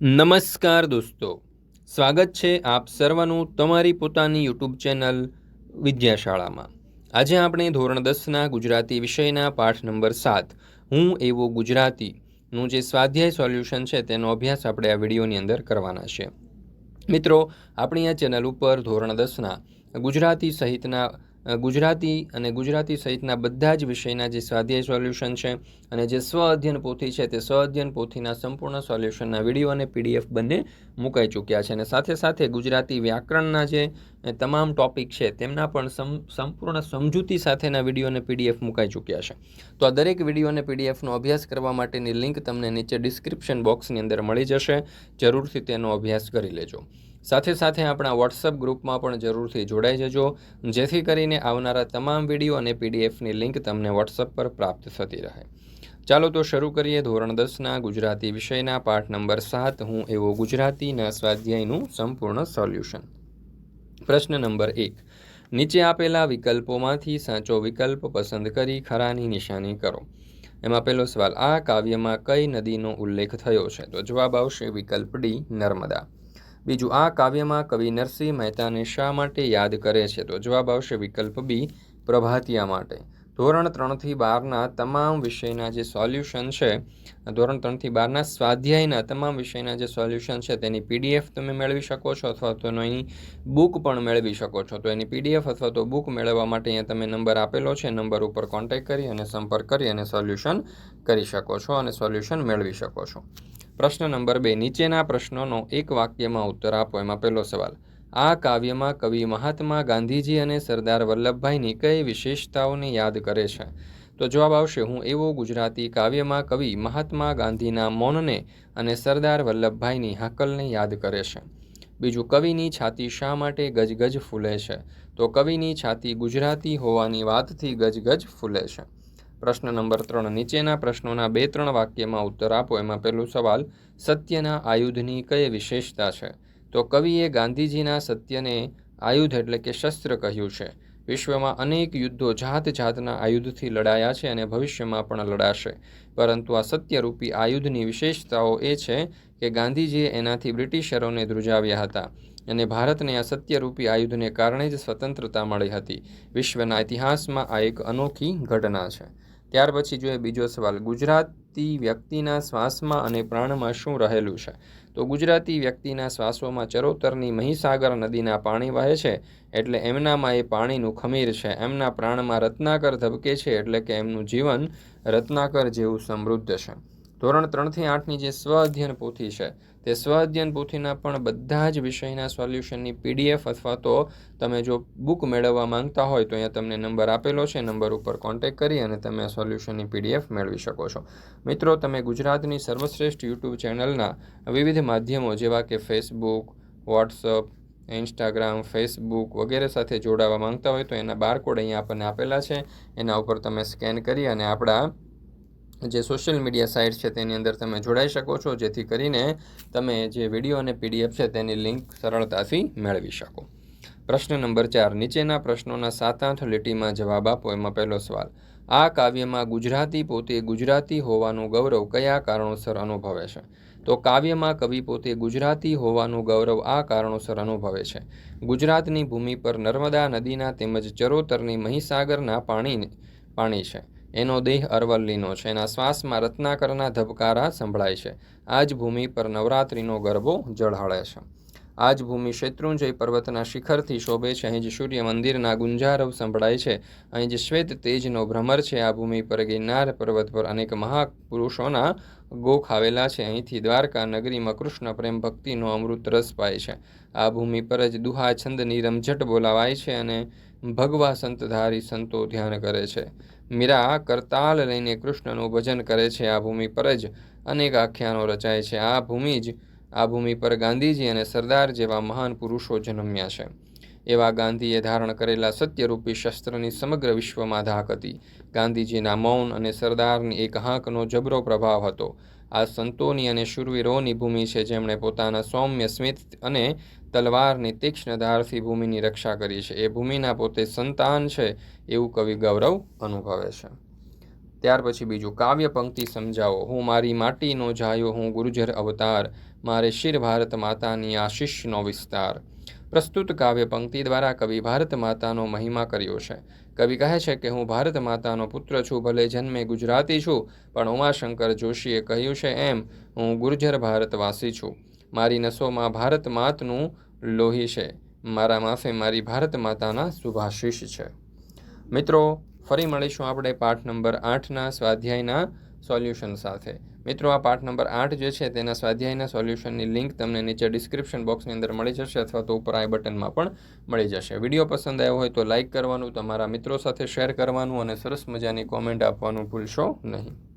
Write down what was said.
નમસ્કાર દોસ્તો. સ્વાગત છે આપ સર્વનું તમારી પોતાની યુટ્યુબ ચેનલ વિદ્યાશાળામાં. આજે આપણે ધોરણ દસના ગુજરાતી વિષયના પાઠ નંબર સાત, હું એવો ગુજરાતીનું જે સ્વાધ્યાય સોલ્યુશન છે તેનો અભ્યાસ આપણે આ વિડીયોની અંદર કરવાના છે. મિત્રો, આપણી આ ચેનલ ઉપર ધોરણ દસના ગુજરાતી સહિતના ગુજરાતી અને ગુજરાતી સહિતના બધા જ વિષયના જે સ્વાધ્યાય સોલ્યુશન છે અને જે સ્વ અધ્યયન પોથી છે તે સ્વ અધ્યયન પોથીના સંપૂર્ણ સોલ્યુશનના વીડિયો અને પીડીએફ બંને મુકાઈ ચૂક્યા છે અને સાથે સાથે ગુજરાતી વ્યાકરણના જે તમામ ટોપિક છે તેમના પણ સંપૂર્ણ સમજૂતી સાથેના વીડિયો અને પીડીએફ મુકાઈ ચૂક્યા છે. તો આ દરેક વીડિયો અને પીડીએફનો અભ્યાસ કરવા માટેની લિંક તમને નીચે ડિસ્ક્રિપ્શન બોક્સની અંદર મળી જશે. જરૂરથી તેનો અભ્યાસ કરી લેજો. સાથે સાથે આપણા વોટ્સઅપ ગ્રુપમાં પણ જરૂરથી જોડાઈ જજો, જેથી કરીને આવનારા તમામ વીડિયો અને પીડીએફની લિંક તમને વોટ્સઅપ પર પ્રાપ્ત થતી રહે. ચાલો તો શરૂ કરીએ ધોરણ દસના ગુજરાતી વિષયના પાઠ નંબર સાત, હું એવો ગુજરાતીના સ્વાધ્યાયનું સંપૂર્ણ સોલ્યુશન. પ્રશ્ન નંબર એક, નીચે આપેલા વિકલ્પોમાંથી સાચો વિકલ્પ પસંદ કરી ખરાની નિશાની કરો. એમાં પહેલો સવાલ, આ કાવ્યમાં કઈ નદીનો ઉલ્લેખ થયો છે? તો જવાબ આવશે વિકલ્પ ડી, નર્મદા. બીજું, આ કાવ્યમાં કવિ નરસિંહ મહેતાને શા માટે યાદ કરે છે? તો જવાબ આવશે વિકલ્પ બી, પ્રભાતિયા માટે. ધોરણ ત્રણથી બારના તમામ વિષયના જે સોલ્યુશન છે, ધોરણ ત્રણથી બારના સ્વાધ્યાયના તમામ વિષયના જે સોલ્યુશન છે, તેની પીડીએફ તમે મેળવી શકો છો અથવા તો એની બુક પણ મેળવી શકો છો. તો એની પીડીએફ અથવા તો બુક મેળવવા માટે અહીંયા તમે નંબર આપેલો છે. નંબર ઉપર કોન્ટેક્ટ કરી અને સંપર્ક કરી અને સોલ્યુશન કરી શકો છો અને સોલ્યુશન મેળવી શકો છો. પ્રશ્ન નંબર બે, નીચેના પ્રશ્નોનો એક વાક્યમાં ઉત્તર આપો. એમાં પહેલો સવાલ, આ કાવ્યમાં કવિ મહાત્મા ગાંધીજી અને સરદાર વલ્લભભાઈની કઈ વિશેષતાઓને યાદ કરે છે? તો જવાબ આવશે, હું એવો ગુજરાતી કાવ્યમાં કવિ મહાત્મા ગાંધીના મૌનને અને સરદાર વલ્લભભાઈની હાકલને યાદ કરે છે. બીજું, કવિની છાતી શા માટે ગજગજ ફૂલે છે? તો કવિની છાતી ગુજરાતી હોવાની વાતથી ગજગજ ફૂલે છે. પ્રશ્ન નંબર ત્રણ, નીચેના પ્રશ્નોના બે ત્રણ વાક્યમાં ઉત્તર આપો. એમાં પહેલો સવાલ, સત્યના આયુધની કઈ વિશેષતા છે? તો કવિએ ગાંધીજીના સત્યને આયુધ એટલે કે શસ્ત્ર કહ્યું છે. વિશ્વમાં અનેક યુદ્ધો જાત જાતના આયુધથી લડાયા છે અને ભવિષ્યમાં પણ લડાશે. પરંતુ આ સત્યરૂપી આયુધની વિશેષતાઓ એ છે કે ગાંધીજીએ એનાથી બ્રિટિશરોને ધ્રુજાવ્યા હતા અને ભારતને આ સત્યરૂપી આયુધને કારણે જ સ્વતંત્રતા મળી હતી. વિશ્વના ઇતિહાસમાં આ એક અનોખી ઘટના છે. ત્યાર પછી જોઈએ બીજો સવાલ, ગુજરાતી વ્યક્તિના શ્વાસમાં અને પ્રાણમાં શું રહેલું છે? તો ગુજરાતી વ્યક્તિના શ્વાસોમાં ચરોતરની મહીસાગર નદીના પાણી વહે છે, એટલે એમનામાં એ પાણીનું ખમીર છે. એમના પ્રાણમાં રત્નાકર ધબકે છે, એટલે કે એમનું જીવન રત્નાકર જેવું સમૃદ્ધ છે. ધોરણ ત્રણથી આઠની જે સ્વ અધ્યયન પોથી છે, તે સ્વ અધ્યયન પોથીના પણ બધા જ વિષયના સોલ્યુશનની પીડીએફ અથવા તો તમે જો બુક મેળવવા માંગતા હોય તો અહીંયા તમને નંબર આપેલો છે, નંબર ઉપર કોન્ટેક કરી અને તમે સોલ્યુશનની પીડીએફ મેળવી શકો છો. મિત્રો, તમે ગુજરાતની સર્વશ્રેષ્ઠ યુટ્યુબ ચેનલના વિવિધ માધ્યમો જેવા કે ફેસબુક વોટ્સઅપ ઇન્સ્ટાગ્રામ ફેસબુક વગેરે સાથે જોડાવા માંગતા હોય તો એના બારકોડ અહીંયા આપણને આપેલા છે. એના ઉપર તમે સ્કેન કરી અને આપણા જે સોશિયલ મીડિયા સાઇટ છે તેની અંદર તમે જોડાઈ શકો છો, જેથી કરીને તમે જે વીડિયો અને પીડીએફ છે તેની લિંક સરળતાથી મેળવી શકો. પ્રશ્ન નંબર ચાર, નીચેના પ્રશ્નોના સાત આઠ લીટીમાં જવાબ આપો. એમાં પહેલો સવાલ, આ કાવ્યમાં ગુજરાતી પોતે ગુજરાતી હોવાનું ગૌરવ કયા કારણોસર અનુભવે છે? તો કાવ્યમાં કવિ પોતે ગુજરાતી હોવાનું ગૌરવ આ કારણોસર અનુભવે છે. ગુજરાતની ભૂમિ પર નર્મદા નદીના તેમજ ચરોતરની મહીસાગરના પાણી પાણી છે. એનો દેહ અરવલ્લીનો છે. એના શ્વાસમાં રત્નાકરના ધબકારા સંભળાય છે. આ જ ભૂમિ પર નવરાત્રિનો ગરબો જળહળે છે. આ જ ભૂમિ શેત્રુંજય પર્વતના શિખરથી શોભે છે. અહીં જ સૂર્ય મંદિરના ગુંજારવ સંભળાય છે. અહીં જ શ્વેત તેજનો ભ્રમર છે, આ ભૂમિ પર ગિરનાર પર્વત પર અનેક મહાપુરુષોના ગોખ આવેલા છે. અહીંથી દ્વારકા નગરીમાં કૃષ્ણ પ્રેમ ભક્તિનો અમૃત રસ પાય છે. આ ભૂમિ પર જ દુહા છંદની રમઝટ બોલાવાય છે અને ભગવા સંતધારી સંતો ધ્યાન કરે છે. મીરા કરતાલ લઈને કૃષ્ણનું ભજન કરે છે આ ભૂમિ પર જ. અનેક આખ્યાનો રચાય છે. આ ભૂમિ જ, આ ભૂમિ પર ગાંધીજી અને સરદાર જેવા મહાન પુરુષો જન્મ્યા છે. એવા ગાંધીએ ધારણ કરેલા સત્યરૂપી શસ્ત્રની સમગ્ર વિશ્વમાં ધાક હતી. ગાંધીજીના મૌન અને સરદારની એક હાંકનો જબરો પ્રભાવ હતો. આ સંતોની અને શૂરવીરોની ભૂમિ છે જેમણે પોતાના સૌમ્ય સ્મિત અને તલવારની તીક્ષ્ણ ધારથી ભૂમિની રક્ષા કરી છે. એ ભૂમિના પોતે સંતાન છે એવું કવિ ગૌરવ અનુભવે છે. ત્યાર પછી બીજું કાવ્ય પંક્તિ સમજાવો. હું મારી માટીનો જાયો, હું ગુરુજર અવતાર, મારે શિર ભારત માતાની આશીષનો વિસ્તાર. પ્રસ્તુત કાવ્ય પંક્તિ દ્વારા કવિ ભારત માતાનો મહિમા કર્યો છે. કવિ કહે છે કે, હું ભારત માતાનો પુત્ર છું, ભલે જન્મે ગુજરાતી છું, પણ ઉમાશંકર જોશીએ કહ્યું છે એમ, હું ગુર્જર ભારતવાસી છું. મારી નસોમાં ભારત માતનું લોહી છે. મારા માફે મારી ભારત માતાના શુભાશીષ છે. મિત્રો, ફરી મળીશું આપણે પાઠ નંબર આઠના સ્વાધ્યાયના સોલ્યુશન સાથે. મિત્રો, આ પાઠ નંબર આઠ જે છે, તેના સ્વાધ્યાયના સોલ્યુશનની લિંક તમને નીચે ડિસ્ક્રિપ્શન બોક્સની અંદર મળી જશે અથવા તો ઉપર આઈ બટનમાં પણ મળી જશે. વીડિયો પસંદ આવ્યો હોય તો લાઇક કરવાનું, તમારા મિત્રો સાથે શેર કરવાનું અને સરસ મજાની કોમેન્ટ આપવાનું ભૂલશો નહીં.